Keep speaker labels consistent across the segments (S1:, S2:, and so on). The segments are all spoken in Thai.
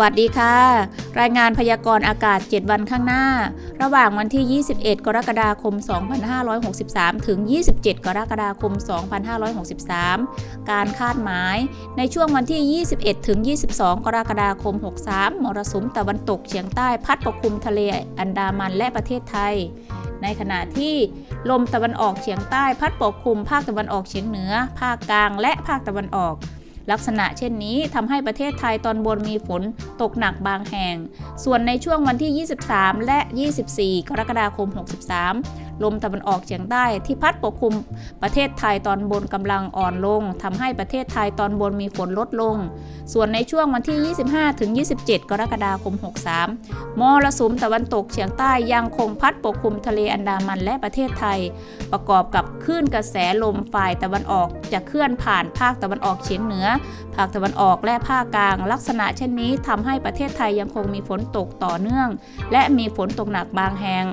S1: วัสดีค่ะ รายงานพยากรณ์อากาศ 7 วันข้างหน้า ระหว่างวันที่ 21 กรกฎาคม 2563 ถึง 27 กรกฎาคม 2563 การคาดหมาย ในช่วงวันที่ 21 ถึง 22 กรกฎาคม 63 มรสุมตะวันตกเฉียงใต้พัดปกคลุมทะเลอันดามันและประเทศไทย ในขณะที่ลมตะวันออกเฉียงใต้พัดปกคลุมภาคตะวันออกเฉียงเหนือ ภาคกลาง และภาคตะวันออก ลักษณะเช่นนี้ทำให้ประเทศไทยตอนบนมีฝนตกหนักบางแห่ง ส่วนในช่วงวันที่ 23 และ 24 กรกฎาคม 63 ลมตะวันออกเฉียงใต้ที่พัดปกคลุมประเทศไทยตอนบนกำลังอ่อนลงทำให้ประเทศไทยตอนบนมีฝนลดลง ส่วนในช่วงวันที่ 25ถึง27 กรกฎาคม 63 มรสุมตะวันตกเฉียงใต้ยังคงพัดปกคลุมทะเลอันดามันและประเทศไทย ประกอบกับคลื่นกระแสลมฝ่ายตะวันออกจะเคลื่อนผ่านภาคตะวันออกเฉียงเหนือ ภาคตะวันออกและภาคกลาง ลักษณะเช่นนี้ทำให้ประเทศไทยยังคงมีฝนตกต่อเนื่อง และมีฝนตกหนักบางแห่ง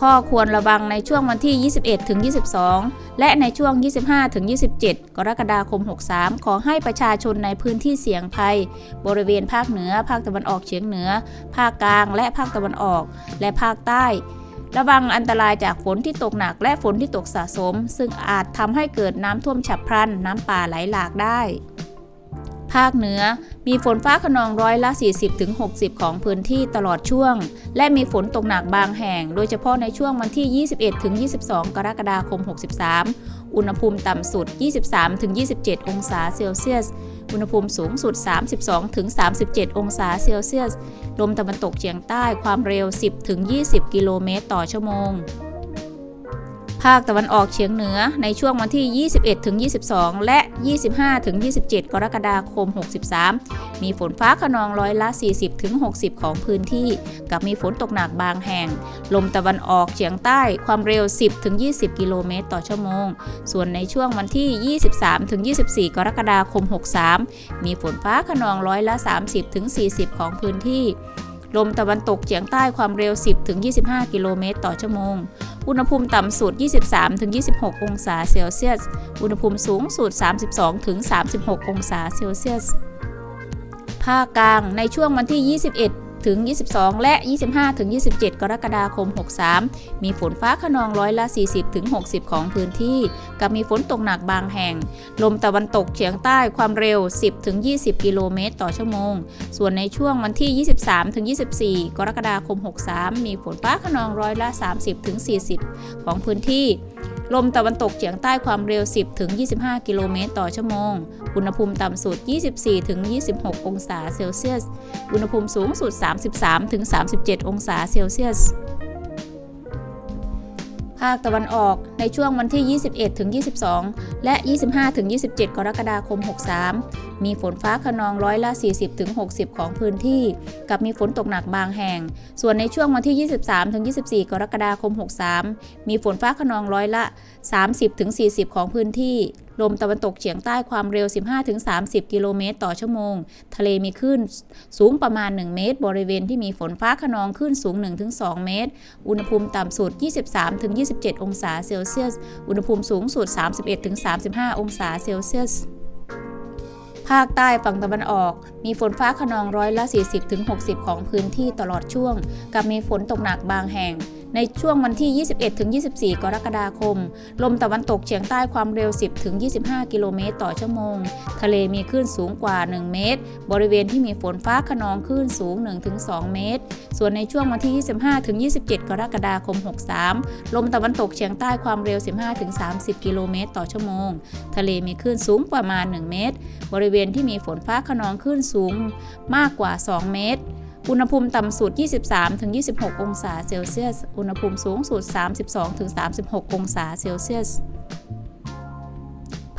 S1: ข้อควรระวังในช่วงวันที่ 21 ถึง 22 และในช่วง 25 ถึง 27 กรกฎาคม 63 ขอให้ประชาชนในพื้นที่เสี่ยงภัย บริเวณภาคเหนือ ภาคตะวันออกเฉียงเหนือ ภาคกลาง และภาคตะวันออก และภาคใต้ ระวังอันตรายจากฝนที่ตกหนักและฝนที่ตกสะสม ซึ่งอาจทำให้เกิดน้ำท่วมฉับพลัน น้ำป่าไหลหลากได้ ภาคเหนือ มีฝนฟ้าขนองร้อยละ 40-60 ของพื้นที่ตลอดช่วง และมีฝนตกหนักบางแห่ง โดยเฉพาะในช่วงวันที่ 21-22 กรกฎาคม 63 อุณหภูมิต่ำสุด 23-27 องศาเซลเซียส อุณหภูมิสูงสุด 32-37 องศาเซลเซียส ลมตะวันตกเฉียงใต้ความเร็ว 10-20 กิโลเมตรต่อชั่วโมง ภาคตะวันออกเฉียงเหนือในช่วงวันที่ 21-22 และ 25-27 กรกฎาคม 63 มีฝนฟ้าขนองร้อยละ 40-60 ของพื้นที่ กับมีฝนตกหนักบางแห่ง ลมตะวันออกเฉียงใต้ความเร็ว 10-20 กิโลเมตรต่อชั่วโมง ส่วนในช่วงวันที่ 23-24 กรกฎาคม 63 มีฝนฟ้าขนองร้อยละ 30-40 ของพื้นที่ ลมตะวันตกเฉียงใต้ความเร็ว 10ถึง25 กิโลเมตรต่อชั่วโมง อุณหภูมิต่ำสุด 23-26 องศาเซลเซียส อุณหภูมิสูงสุด 32-36 องศาเซลเซียส ภาคกลางในช่วงวันที่ 21 ถึง 22 และ 25 ถึง 27 กรกฎาคม 63 มีฝนฟ้าขนองร้อยละ 40 ถึง 60 ของพื้นที่ กับมีฝนตกหนักบางแห่ง ลมตะวันตกเฉียงใต้ความเร็ว 10 ถึง 20 กิโลเมตรต่อชั่วโมง ส่วนในช่วงวันที่ 23 ถึง 24 กรกฎาคม 63 มีฝนฟ้าขนองร้อยละ 30 ถึง 40 ของพื้นที่ ลมตะวันตกเฉียงใต้ความเร็ว 10 ถึง 25 กิโลเมตรต่อชั่วโมง อุณหภูมิต่ำสุด 24 ถึง 26 องศาเซลเซียส อุณหภูมิสูงสุด 33 ถึง 37 องศาเซลเซียส ภาคตะวันออกในช่วงวันที่ 21 ถึง 22 และ 25 ถึง 27 กรกฎาคม 63 มีฝนฟ้าขนองร้อยละ 40 ถึง 60 ของพื้นที่ กับมีฝนตกหนักบางแห่ง ส่วนในช่วงวันที่ 23 ถึง 24 กรกฎาคม 63 มีฝนฟ้าขนองร้อยละ 30 ถึง 40 ของพื้นที่ ลมตะวันตกเฉียงใต้ความเร็ว 15-30 กิโลเมตรต่อชั่วโมง ทะเลมีคลื่นสูงประมาณ 1 เมตร บริเวณที่มีฝนฟ้าขนองคลื่นสูง 1-2 เมตร อุณหภูมิต่ำสุด 23-27 องศาเซลเซียส อุณหภูมิสูงสุด 31-35 องศาเซลเซียสภาคใต้ฝั่งตะวันออก มีฝนฟ้าขนองร้อยละ 40-60 ของพื้นที่ตลอดช่วง กับมีฝนตกหนักบางแห่ง ในช่วงวันที่ 21-24 กรกฎาคม ลมตะวันตกเฉียงใต้ความเร็ว 10-25 กิโลเมตรต่อชั่วโมง ทะเลมีคลื่นสูงกว่า 1 เมตร บริเวณที่มีฝนฟ้าขนองคลื่นสูง 1-2 เมตร ส่วนในช่วงวันที่ 25-27 กรกฎาคม 63 ลมตะวันตกเฉียงใต้ความเร็ว 15-30 กิโลเมตรต่อชั่วโมง ทะเลมีคลื่นสูงประมาณ 1 เมตร บริเวณที่มีฝนฟ้าขนองคลื่นสูงมากกว่า 2 เมตร อุณหภูมิต่ำสุด 23-26 องศาเซลเซียส อุณหภูมิสูงสุด 32-36 องศาเซลเซียส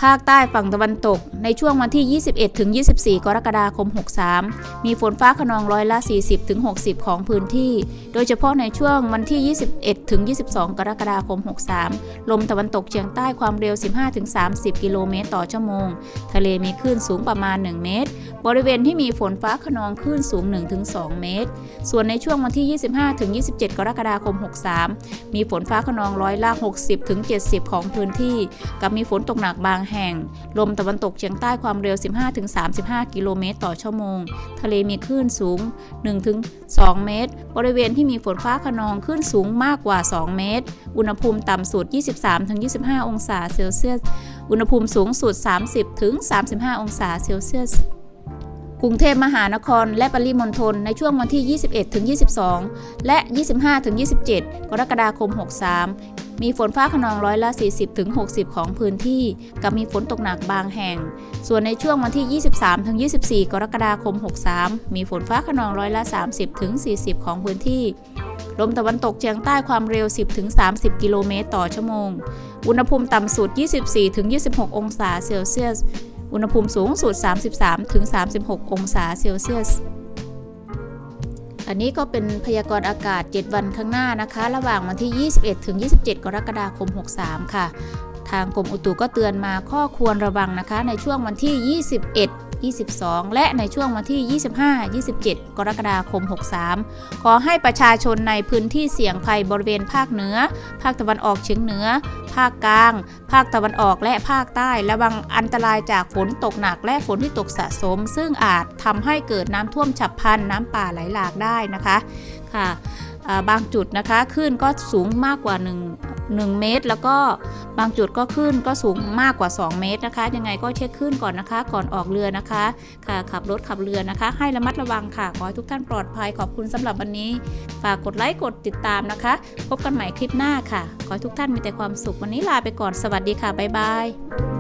S1: ภาคใต้ฝั่งตะวันตก ในช่วงวันที่ 21 ถึง 24 กรกฎาคม 63 มีฝนฟ้าขนองร้อยละ 40 ถึง 60 ของพื้นที่ โดยเฉพาะในช่วงวันที่ 21 ถึง 22 กรกฎาคม 63 ลมตะวันตกเฉียงใต้ความเร็ว 15 ถึง 30 กิโลเมตรต่อชั่วโมง ทะเลมีคลื่นสูงประมาณ 1 เมตร บริเวณที่มีฝนฟ้าขนองคลื่นสูง 1-2 เมตร ส่วนในช่วงวันที่ 25 ถึง 27 กรกฎาคม 63 มีฝนฟ้าขนองร้อยละ 60 ถึง 70 ของพื้นที่ กับมีฝนตกหนักบางแห่ง ลมตะวันตกเฉียงใต้ความเร็ว 15-35 กิโลเมตรต่อชั่วโมง ทะเลมีคลื่นสูง 1-2 เมตร บริเวณที่มีฝนฟ้าขนองคลื่นสูงมากกว่า 2 เมตร อุณหภูมิต่ำสุด 23-25 องศาเซลเซียส อุณหภูมิสูงสุด 30-35 องศาเซลเซียสกรุงเทพมหานครและปริมณฑลในช่วงวันที่ 21-22 และ 25-27 กรกฎาคม 63 มีฝนฟ้าขนองร้อยละ 40-60 ของพื้นที่ กับมีฝนตกหนักบางแห่ง ส่วนในช่วงวันที่ 23-24 กรกฎาคม 63 มีฝนฟ้าขนองร้อยละ 30-40 ของพื้นที่ ลมตะวันตกเฉียงใต้ความเร็ว 10-30 กิโลเมตรต่อชั่วโมง อุณหภูมิต่ำสุด 24-26 องศาเซลเซียส อุณหภูมิสูงสุด 33-36 องศาเซลเซียส อันนี้ก็เป็นพยากรณ์อากาศ 7 วันข้างหน้านะคะ ระหว่างวันที่ 21-27 กรกฎาคม 63 ค่ะ ทางกรมอุตุก็เตือนมาข้อควรระวังนะคะ ในช่วงวันที่ 21 22 และในช่วงวันที่ 25 27 กรกฎาคม 63 ขอให้ประชาชนในพื้นที่เสี่ยงภัยบริเวณภาคเหนือ ภาคตะวันออกเฉียงเหนือ ภาคกลาง ภาคตะวันออกและภาคใต้ระวังอันตรายจากฝนตกหนักและฝนที่ตกสะสม ซึ่งอาจทำให้เกิดน้ำท่วมฉับพลันน้ำป่าไหลหลากได้นะคะค่ะบางจุดนะคะคลื่นก็สูงมากกว่า 1 1 เมตร แล้วก็บางจุดก็ขึ้นก็สูงมากกว่า 2 เมตรนะคะ ยังไงก็เช็คขึ้นก่อนนะคะ ก่อนออกเรือนะคะ ค่ะขับรถขับเรือนะคะ ให้ระมัดระวังค่ะขอให้ทุกท่านปลอดภัยขอบคุณสำหรับวันนี้ฝากกดไลค์กดติดตามนะคะ พบกันใหม่คลิปหน้าค่ะ ขอให้ทุกท่านมีแต่ความสุขวันนี้ลาไปก่อนสวัสดีค่ะบ๊ายบาย